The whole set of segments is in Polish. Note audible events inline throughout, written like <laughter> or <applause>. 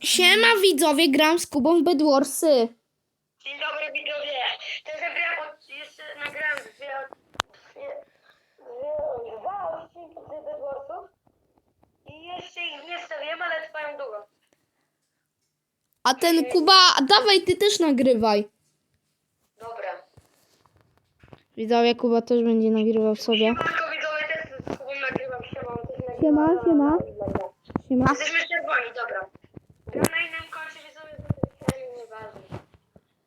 Siema widzowie, gram z Kubą w Bedwarsy. Dzień dobry widzowie. To zebrałem od, jeszcze nagrałem dwie, dwie, dwie, dwa odcinki z Bedwarsów i jeszcze ich nie wstawiłem, ale trwają długo. A ten Kuba, dawaj ty też nagrywaj. Dobra. Widzowie, Kuba też będzie nagrywał sobie. Siemanko widzowie, też z Kubą nagrywam. Siema, on też nagrywa. Siema, siema. Siema. Jesteśmy czerwoni, dobra. Gram na innym koncie widzowie, bo to jest nieważne.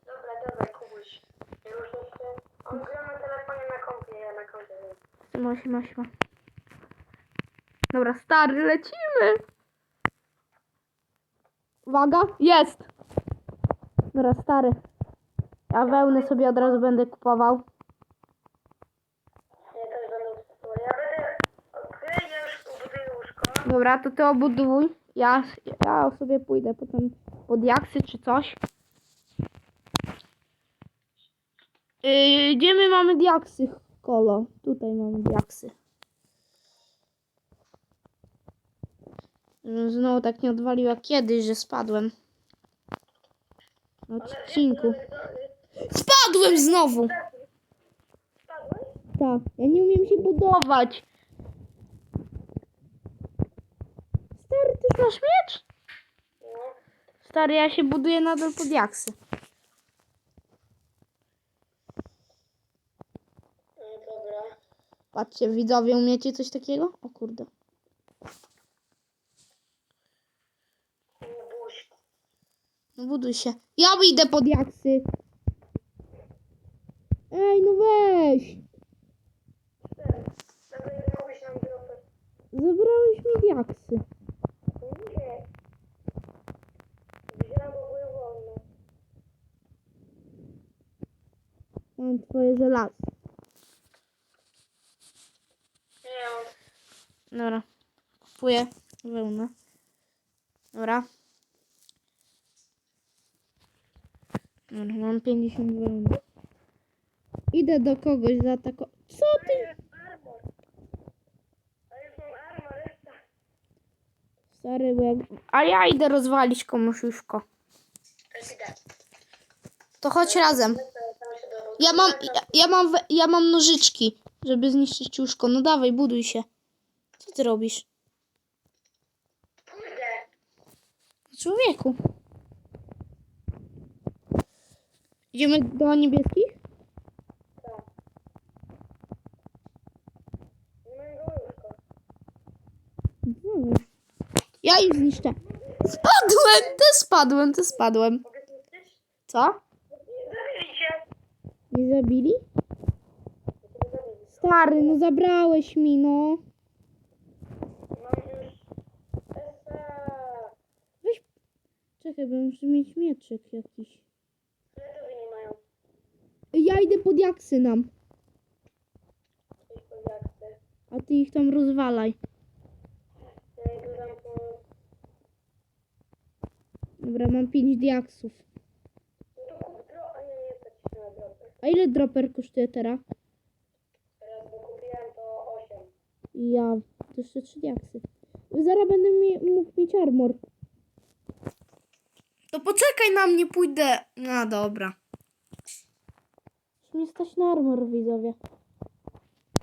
Dobra, dobra, Kubuś. Jeszcze. On gra na telefonie na kompie, ja na kompie. więc- Siema, siema, siema. Dobra, stary, lecimy. Uwaga, jest. Dobra, stary. Ja wełnę sobie od razu będę kupował. Ja też będę. Ja będę. Okej, ja już łóżko. Dobra, to ty obuduj. Ja, ja sobie pójdę potem pod jaksy czy coś. Yy, gdzie my mamy diaksy, Kolo? Tutaj mamy diaksy. Żebym Znowu tak nie odwalił jak kiedyś, że spadłem. Na odcinku. Spadłem znowu! Spadłeś? Tak, ja nie umiem się budować. Stary, ty masz miecz? Stary, ja się buduję nadal pod jaksy. Dobra. Patrzcie, widzowie, umiecie coś takiego? O kurde. No buduj się. Ja idę pod jaksy. Ej, no weź. Zabrałeś mi diaksy. Nie. Wziąłem, bo były wolne. Mam twoje żelazo. Dobra. Kupuję wełnę. Dobra. Dobra, mam 50 wełny. Idę do kogoś zaatakować. Co To ty? Stary, bo jak... A ja idę rozwalić komuś łóżko. To chodź razem. Ja mam, ja, ja mam, we- ja mam nożyczki, żeby zniszczyć łóżko. No dawaj, buduj się. Co ty robisz? Pójdę. Człowieku. Idziemy do niebieskich? Tak. Nie mam go łóżko. Ja ich zniszczę. Spadłem! Ty spadłem, ty spadłem. Mogę zniszczyć? Co? Nie zabili? Stary, no zabrałeś mi, no. Weź. Czekaj, bo muszę mieć mieczyk jakiś. Ja idę pod jaksy nam. A ty ich tam rozwalaj. Dobra, mam 5 diaksów. No to kup dro... A nie, nie stać się na dropy. A ile dropper kosztuje teraz? Teraz bo kupiłem to 8. Ja, to jeszcze 3 diaksy. Zaraz będę mi, mógł mieć armor. To poczekaj na mnie, pójdę. No dobra. Już mnie stać na armor, widzowie.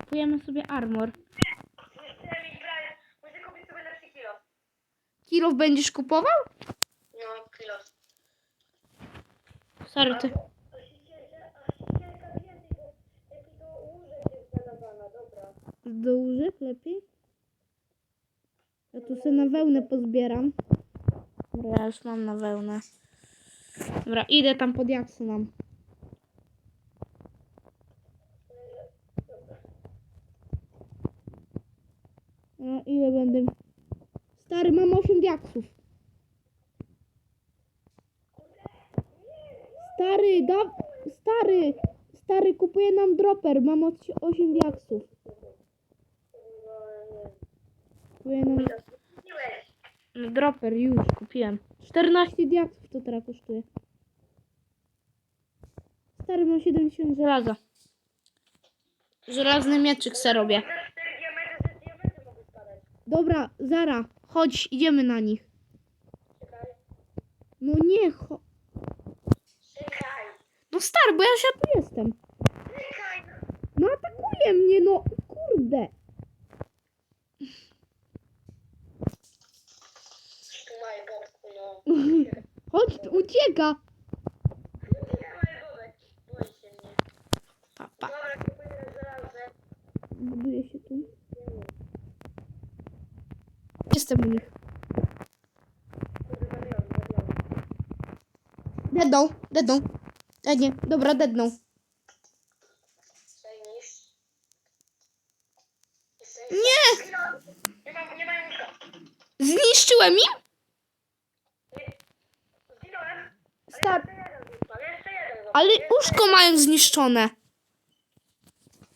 Kupujemy sobie armor. Muszę kupić sobie lepszy kilo. Kilof będziesz kupował? No, kilo. Sorry, ty. A ścierka, a ścierka więcej, bo jakiego łóżek jest zadawana, dobra. Do łóżek lepiej? Ja tu sobie na wełnę pozbieram. Dobra, ja już mam na wełnę. Dobra, idę tam pod jaksy nam. No, ile będę... Stary, mam 8 diaksów. Stary, da... Stary! Stary, kupuje nam dropper. Mam 8 diaksów. Kupuję. Kupiłeś. No, Dropper już kupiłem. 14 diaksów to teraz kosztuje. Stary, mam 70 żelaza. Żelazny mieczyk se robię. Za 4 diamenty, że diamenty mogą spadać. Dobra, Zara, chodź, idziemy na nich. No nie, cho... No stary, bo ja się tu jestem. No atakuje mnie, no kurde. Tu maj <laughs> Chodź, ucieka. Nie. Boi się mnie. Pa, pa. Dobra, kupuję żelazę. Buduje się tu. Jestem u nich. Dedną, dedną. E, nie, dobra, dedną. Zajmisz. Nie! Nie mam, nie mam nic. Zniszczyłem im? Zginąłem. Star... Ale jeszcze jeden został. Ale Jeszcze łóżko mają zniszczone.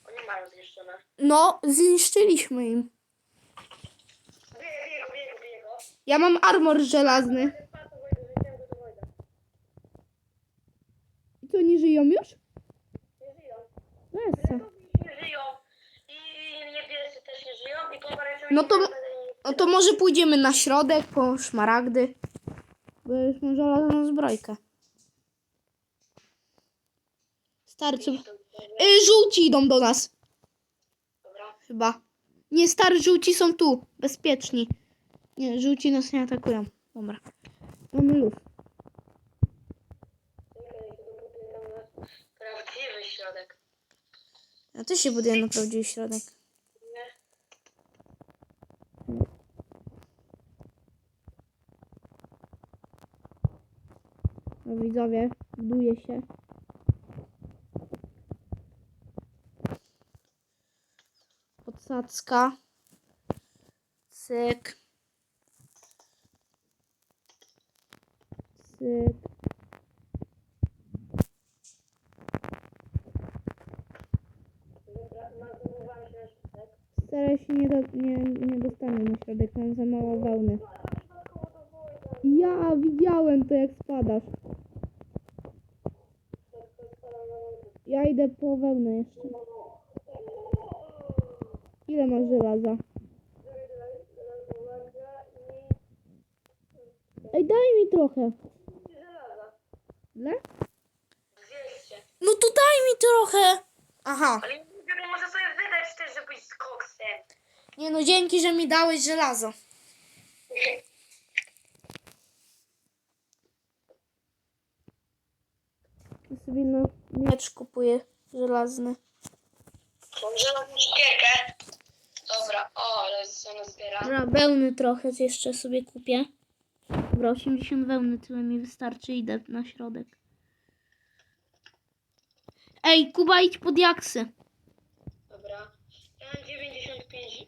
Oni mają zniszczone. No, zniszczyliśmy im. Ja mam armor żelazny. I co, nie żyją już? Nie żyją. Lesa. Nie żyją. I niebiescy też nie żyją. I pomarańczowi No to- nie No to może pójdziemy na środek po szmaragdy. Bo ja już mam żelazną zbrojkę. Starczy. Y, żółci idą do nas. Dobra. Chyba. Nie, stary, żółci są tu. Bezpieczni. Nie, żółci nas nie atakują. Dobra. Mamy luz. Prawdziwy środek. Ja też się buduję na prawdziwy środek. No widzowie, buduje się. Podsadzka. Cyk. Cyk. Staraj się nie, do, nie, nie dostanę na środek, mam za mało wełny. Ja widziałem to jak spadasz. Ja idę po wełnę jeszcze. Ile masz żelaza? Ej, daj mi trochę. Ile? 200. No to daj mi trochę. Aha. Ale nie może sobie wydać też, żebyś z koksem. Nie no, dzięki, że mi dałeś żelazo. Ja sobie na miecz kupuję żelazny. Mam żelazną szkierkę. Dobra, o, ale się ona zbiera. Dobra, wełny trochę jeszcze sobie kupię. Dobra, 80 wełny tyle mi wystarczy, idę na środek. Ej, Kuba, idź pod jaksy. Dobra. Ja mam 95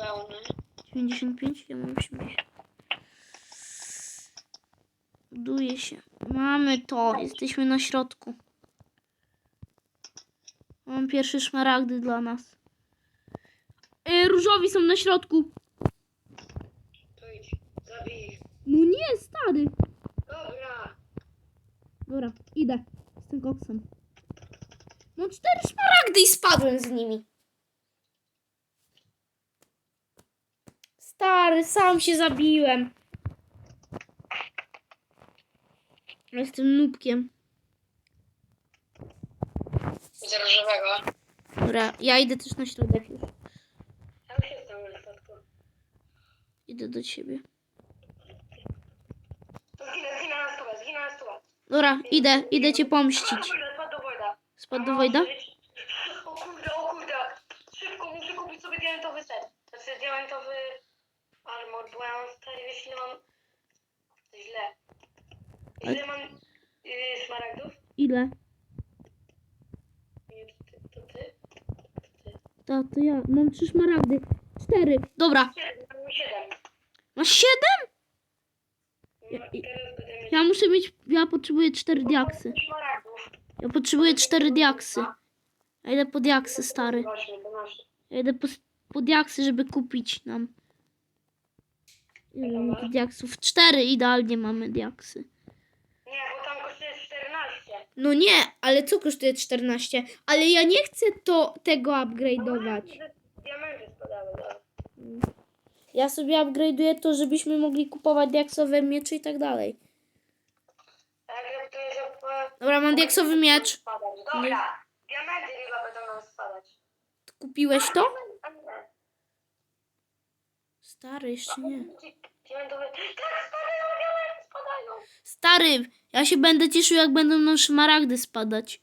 wełny. 95, ja mam 80. Buduje się. Mamy to, jesteśmy na środku. Mam pierwsze szmaragdy dla nas. Różowi są na środku. To idź, zabij ich. No nie, stary. Dobra. Dobra, idę z tym koksem. Mam cztery szmaragdy i spadłem z nimi. Stary, sam się zabiłem. Jestem nubkiem. Widzę różowego. Dobra, ja idę też na środek już. Ja już jestem na statku. Idę do ciebie. Zginę, zginę na stole, zginę na stole. Dobra, idę, idę cię pomścić. Spadł do Wojda. Spadł do Wojda? O kurde, o kurde. Szybko, muszę kupić sobie diamentowy set. Znaczy diamentowy armor, bo ja mam stary, wiesz ile mam... Źle. Ile mam yy, szmaragdów? Ile? Nie, to ty, to ty. To, to ja. Mam trzy szmaragdy. Cztery. Dobra. Siedem, mam siedem. Masz siedem? No, będę mieć Ja muszę mieć. Ja potrzebuję cztery diaksy. Ja potrzebuję cztery diaksy. Ja idę po diaksy, stary. Ja idę po, po diaksy, żeby kupić nam. Ile mamy diaksów? Cztery idealnie mamy diaksy. Nie, bo tam kosztuje 14. No nie, ale co kosztuje 14? Ale ja nie chcę to, tego upgrade'ować. Diamenty spadały, dobra. Ja sobie upgrade'uję to, żebyśmy mogli kupować diaksowe miecze i tak dalej. Dobra, mam diaksowy miecz. Dobra, diamenty chyba będą nam spadać. Kupiłeś to? A nie. Stary, jeszcze nie. Diamentowe. Tak, spadają, diamenty spadają. Stary, ja się będę cieszył, jak będą nam szmaragdy spadać.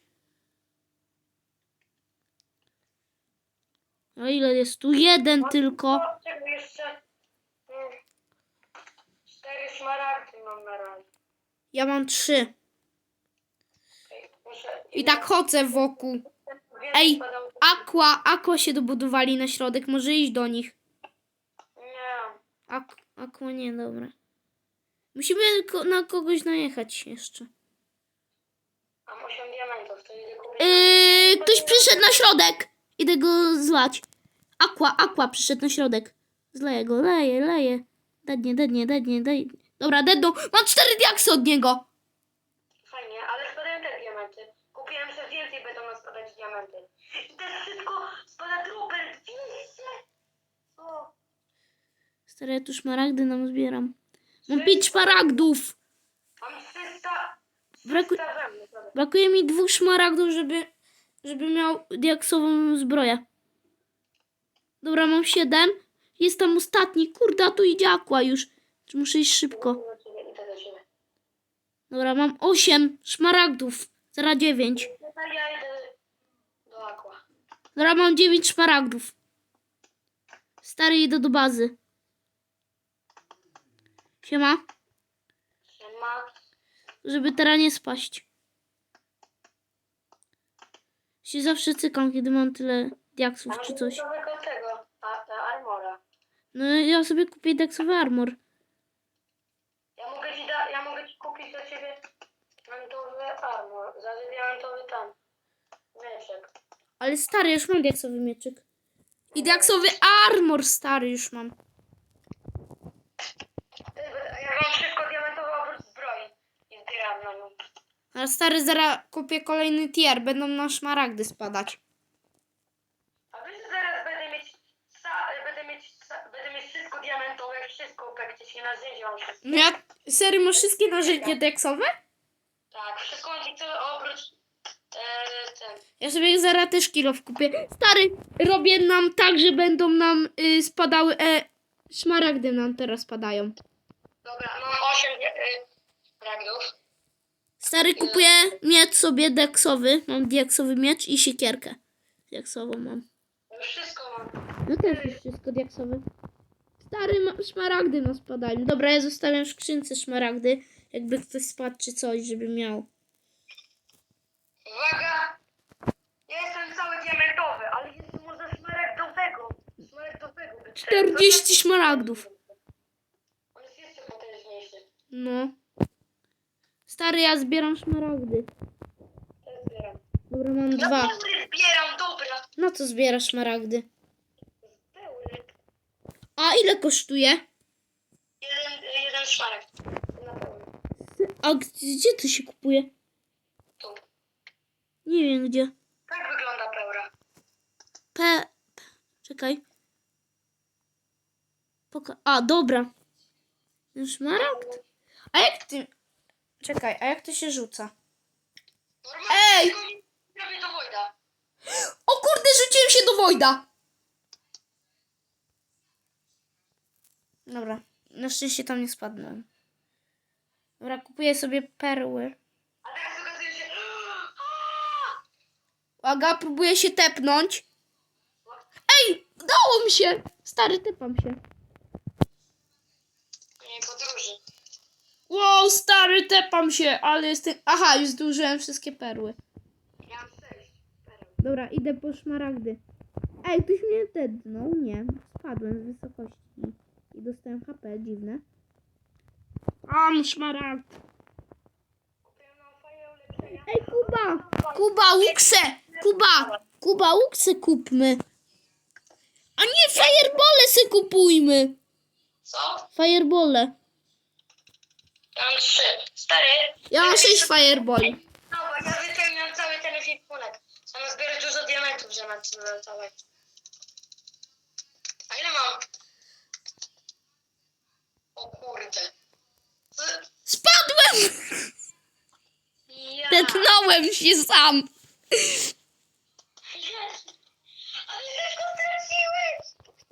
A ile jest tu? Jeden tylko. O, czego jeszcze? Szmaragdy mam na razie. Ja mam trzy. Muszę- I tak chodzę wokół. Więcej Ej. Aqua, Aqua się dobudowali na środek. Może iść do nich. Nie. Ak Aqua nie, dobra. Musimy ko na kogoś najechać jeszcze. Mam 8 diamentów, to idę kupić. Yy, ktoś przyszedł na środek. Idę go zlać. Aqua, Aqua przyszedł na środek. Zleję go, leję, leję. Dednie, dednie, dednie, dednie. Dobra, dedną. Mam cztery diaksy od niego. Fajnie, ale spadają te diamenty. Kupiłem, że więcej będą nam spadać diamenty. I też wszystko spada dropper 200! O, Stary, ja tu szmaragdy nam zbieram. Mam pięć szmaragdów. mam 300... Braku 300 we mnie, dobra. brakuje mi dwóch szmaragdów, żeby, żeby miał diaksową zbroję. Dobra, mam siedem. Jest tam ostatni. Kurde, a tu idzie Aqua już. Muszę iść szybko. Dobra, mam osiem szmaragdów. Zaraz dziewięć. No ja idę do Aqua. Dobra, mam dziewięć szmaragdów. Stary, idę do bazy. Siema. Siema. Żeby teraz nie spaść. Się zawsze cykam, kiedy mam tyle diaksów czy coś. tego, a, armora. No ja sobie kupię diaksowy armor. Ja mogę ci, da, ja mogę ci kupić dla ciebie diamentowy armor, za diamentowy tam. Mieczek. Ale stary, już mam diaksowy mieczyk. I diaksowy armor stary już mam. Ja mam wszystko diamentowe oprócz zbroi. I zbieram na nią. Ale stary, zaraz kupię kolejny tier. Będą na szmaragdy spadać. A wiesz, że zaraz będę mieć, sa, będę mieć, sa, będę mieć wszystko diamentowe, jak wszystko na ziemi mam wszystko. No ja, sery, masz wszystkie narzędzia diaksowe? Ja sobie zaraz też kilo kupię. Stary, robię nam tak, że będą nam y, spadały. E, szmaragdy nam teraz spadają. Dobra, mam 8 e, fragów. Stary, kupuję miecz sobie deksowy. Mam diaksowy miecz i siekierkę. Diaksową mam. Już wszystko mam. No też jest wszystko diaksowe. Stary, ma- szmaragdy nam spadają. Dobra, ja zostawiam w skrzynce szmaragdy. Jakby ktoś spadł czy coś, żeby miał. Uwaga! Ja jestem cały diamentowy, ale jest może smaragdowego. Smaragdowego. by- 40 szmaragdów. On jest jeszcze potężniejszy. No. Stary, ja zbieram szmaragdy. Też zbieram. Dobra, mam Ja dwa. peury zbieram, dobra. Na co zbierasz szmaragdy? Peury. A ile kosztuje? Jeden, jeden. Na pewno. A gdzie to się kupuje? Tu. Nie wiem gdzie. Tak wygląda peura. P. P. Czekaj. Poka a, dobra. Szmaragd? A jak ty. Czekaj, a jak to się rzuca? Normalnie Ej! tylko nie Prawie do Wojda. O kurde, rzuciłem się do Wojda! Dobra, na szczęście tam nie spadłem. Dobra, kupuję sobie perły. A teraz okazuje się... Uwaga, próbuję się tepnąć. Ej, udało mi się! Stary, tepam się. Nie, podróży. Wow, stary, tepam się, ale jestem... Aha, już zdążyłem wszystkie perły. Ja mam sześć pereł. Dobra, idę po szmaragdy. Ej, ktoś mnie tepnął? Nie, spadłem z wysokości i dostałem HP, dziwne. Am, szmaragd. Ej, Kuba! Kuba, łukse! Kuba! Kuba, łukse kupmy. A nie, firebole se kupujmy. Co? Firebole. Ja mam trzy. Stary. Ja mam sześć fireboli. Bo ja wyciągnąłem cały ten ekwipunek. Zamiast zbierać dużo diamentów, że mam cały. A ile mam? O kurde. Z- Spadłem! Ja. Tetnąłem się sam. Jest! Ale szybko straciłeś!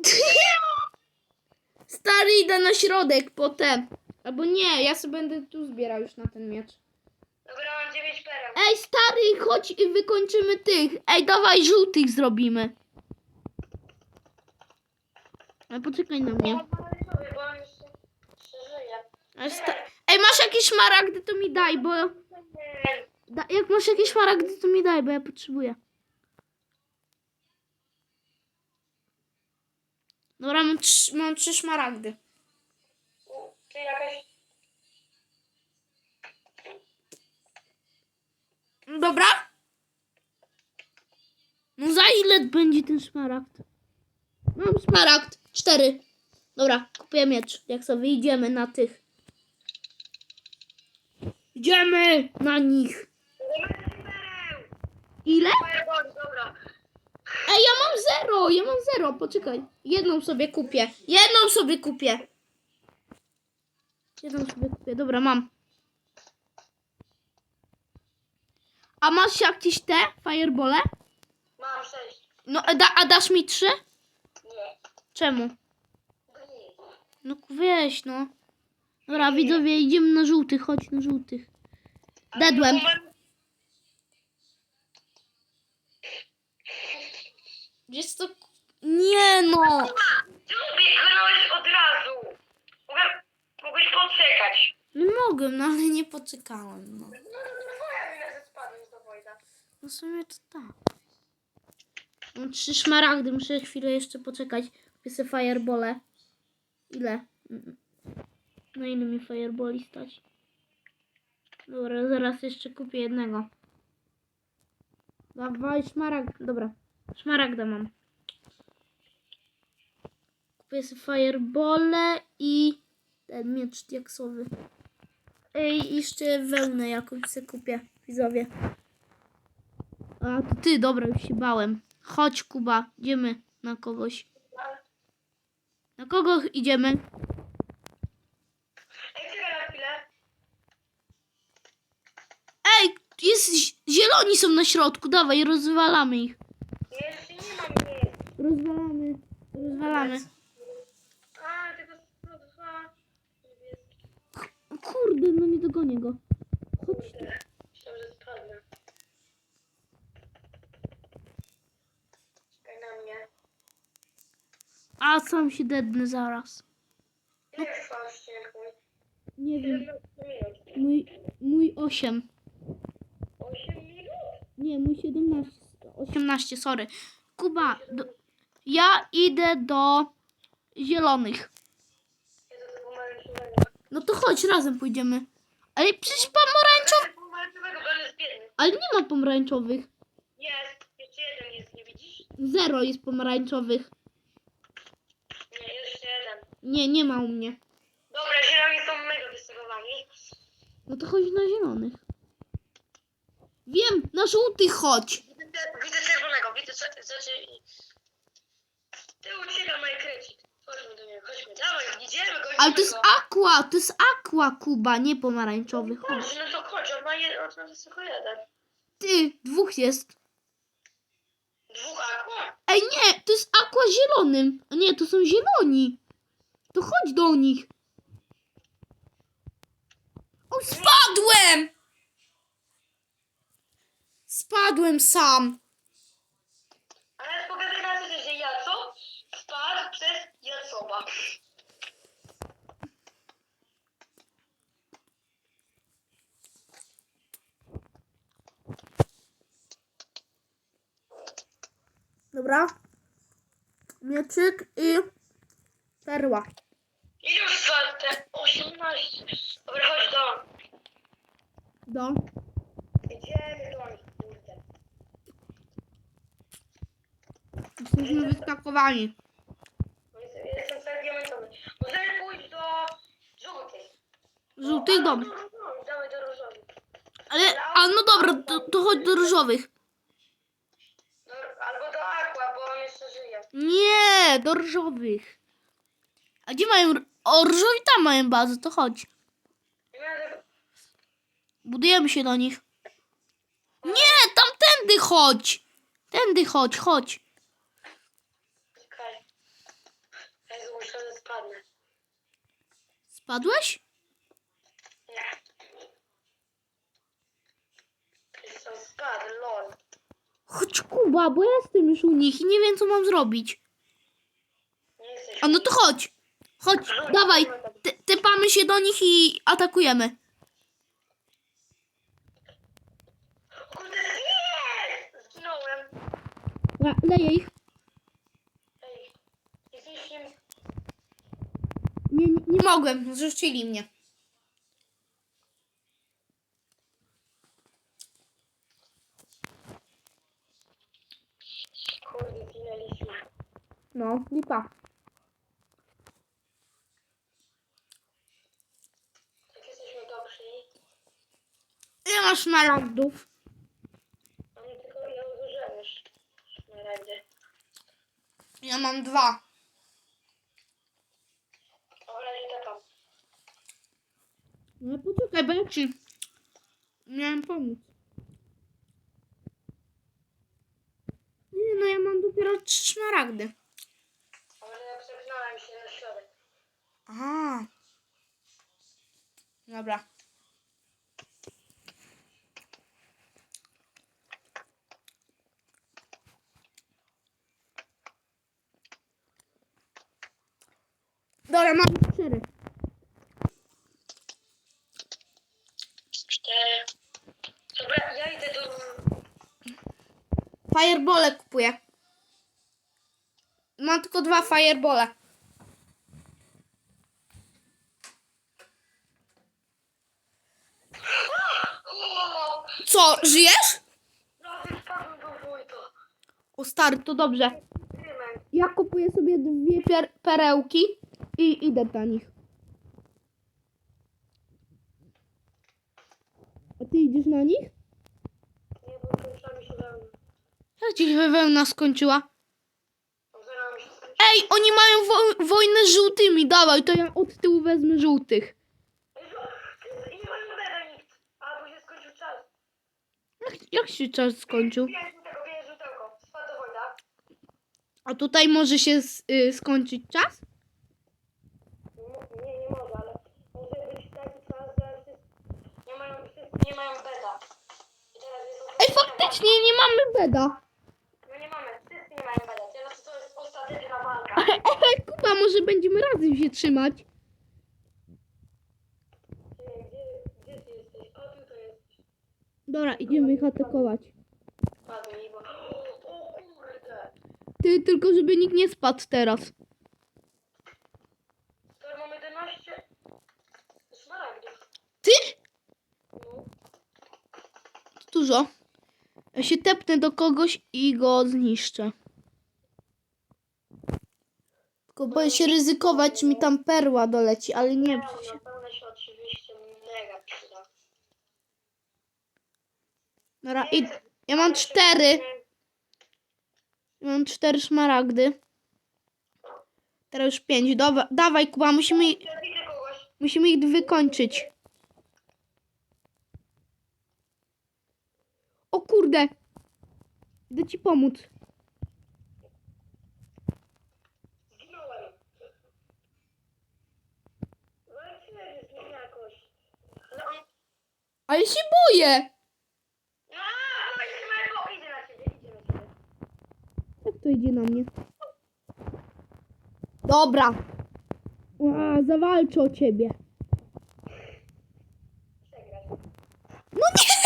<laughs> Stary, idę na środek potem. Albo nie, ja sobie będę tu zbierał już na ten miecz. Dobra, mam 9 pereł. Ej, stary, chodź i wykończymy tych. Ej, dawaj, żółtych zrobimy. Ale poczekaj na mnie. Ale sta- Ej, masz jakieś szmaragdy, to mi daj, bo... Da, jak masz jakieś szmaragdy, to mi daj, bo ja potrzebuję. Dobra, mam, trz- mam trzy szmaragdy. U, Czy jakaś... Dobra? No za ile będzie ten szmaragd? Mam szmaragd. Cztery. Dobra, kupię miecz. Jak sobie idziemy na tych. Idziemy na nich. Ile? Ej, ja mam zero, ja mam zero. Poczekaj. Jedną sobie kupię. Jedną sobie kupię. Jedną sobie kupię. Dobra, mam. A masz jakieś te firebole? Mam 6. No, a, da, a dasz mi trzy? Nie. Czemu? No weź, no. Dobra, widzowie, idziemy na żółtych. Chodź na żółtych. Dedłem. Jest to... Nie no. Lubię, grałeś od razu. Mogę, mogłeś poczekać. Nie mogłem, no ale nie poczekałem, no. No to twoja wina, że spadłeś do Wojda. No w sumie to tak. Mam trzy szmaragdy, muszę chwilę jeszcze poczekać. Kupię sobie firebole. Ile? Mm. Na ile mi fireboli stać? Dobra, zaraz jeszcze kupię jednego. Dawaj szmaragd. Dobra, szmaragda mam. Kupię sobie firebole i ten miecz diaksowy. Ej, jeszcze wełnę jakąś sobie kupię, widzowie. A to ty, dobra, już się bałem. Chodź, Kuba, idziemy na kogoś. Na kogo idziemy? Ej, jest, zi- zieloni są na środku, dawaj, rozwalamy ich. Jeszcze nie mam nic. Rozwalamy, rozwalamy. A, 102. Niebieski. Kurde, no nie dogonię go. Chodź tu. Myślałem, że spadnę. Czekaj na mnie. A, sam się dednę zaraz. Ile trwa odcinek mój? Nie wiem, 17 minut. mój, mój 8. 8 minut? Nie, mój 17. 18, sorry. Kuba, do, ja idę do zielonych. No to chodź, razem pójdziemy. Ale przecież pomarańczowy... Ale nie ma pomarańczowych. Jest. Jeszcze jeden jest, nie widzisz? Zero jest pomarańczowych. Nie, jeszcze jeden. Nie, nie ma u mnie. Dobra, zieloni są mega wystosowani. No to chodź na zielonych. Wiem, na żółtych chodź. Widzę, widzę czerwonego, widzę, cze- znaczy... Ty ucieka Minecraft. Chodźmy do niego, chodźmy. Dawaj, idziemy go, Ale to jest aqua, to jest aqua, Kuba, nie pomarańczowy. Chodź. Chodź, no to chodź, on ma jeden, on ma tylko jeden. Ty, dwóch jest. Dwóch aqua? Ej, nie, to jest aqua zielonym. A nie, to są zieloni. To chodź do nich. O, spadłem! Spadłem sam. Ale pokażę na to, że Jaco spadł przez Jacoba. Dobra. Mieczyk i perła. I już spadł te 18. Dobra, chodź do. Do. Idziemy do nich, kurde. Bo jestem- cały diamentowy. Możemy pójść do żółtych. Żółtych dom. No, no, no, Dawaj do różowych. Ale, a no dobra, to, to chodź do różowych. No, albo do aqua, bo on jeszcze żyje. Nie, do różowych. A gdzie mają... O, różowi tam mają bazę, to chodź. Nie będę... Budujemy się do nich. chodź. Tędy chodź, chodź. Czekaj. Jezu, muszę, że spadnę. Spadłeś? Nie. Jestem spadł, lol. Chodź Kuba, bo ja jestem już u nich i nie wiem co mam zrobić. Nie jesteś. A no to chodź. Chodź, dawaj. Ty, typamy się do nich i atakujemy. Kurde, nie! Zginąłem. Dobra, leję ich. Ej, jesteś nim... Nie, nie, mogłem, zrzucili mnie. Kurde, zginęliśmy. No, lipa. Jak jesteśmy dobrzy. Ile masz smaragdów? A my tylko już. Na razie. Ja mam dwa. Dobra, nie tepam. No poczekaj, bo ja ci miałem pomóc. Nie, no ja mam dopiero trzy szmaragdy. Ale ja przepchnąłem się na środek. Aha. Dobra. Dobra, mam. Cztery. Dobra, ja idę do... Firebole kupuję. Mam tylko dwa firebole. Co, żyjesz? O stary, to dobrze. Ja kupuję sobie dwie pier- perełki i idę do nich. A ty idziesz na nich? Nie, bo kończyła mi się wełna. Jak ci się wełna skończyła? Ej, oni mają wo- wojnę z żółtymi. Dawaj, to ja od tyłu wezmę żółtych. Jak, jak się czas skończył? A tutaj może się s- y, skończyć czas? Ej, faktycznie nie mamy beda. Ej, Kuba, może będziemy razem się trzymać. Gdzie, ty jesteś? Jesteś. Dobra, idziemy ich atakować. Kurde. Ty, tylko żeby nikt nie spadł teraz. Mam 11 szmaragdów. Ty? No. Dużo. Ja się tepnę do kogoś i go zniszczę. Tylko boję się ryzykować, mi tam perła doleci, ale nie. Na pełne się oczywiście mega przyda. Dobra, i ja mam cztery. Ja mam cztery szmaragdy. Teraz już pięć. Dawa, dawaj, Kuba, musimy, Ja widzę kogoś. musimy ich wykończyć. O kurde. Idę ci pomóc. Ale się boję! Jak to idzie na mnie? Dobra. Zawalczę o ciebie. No nie!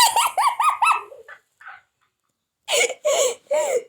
<laughs>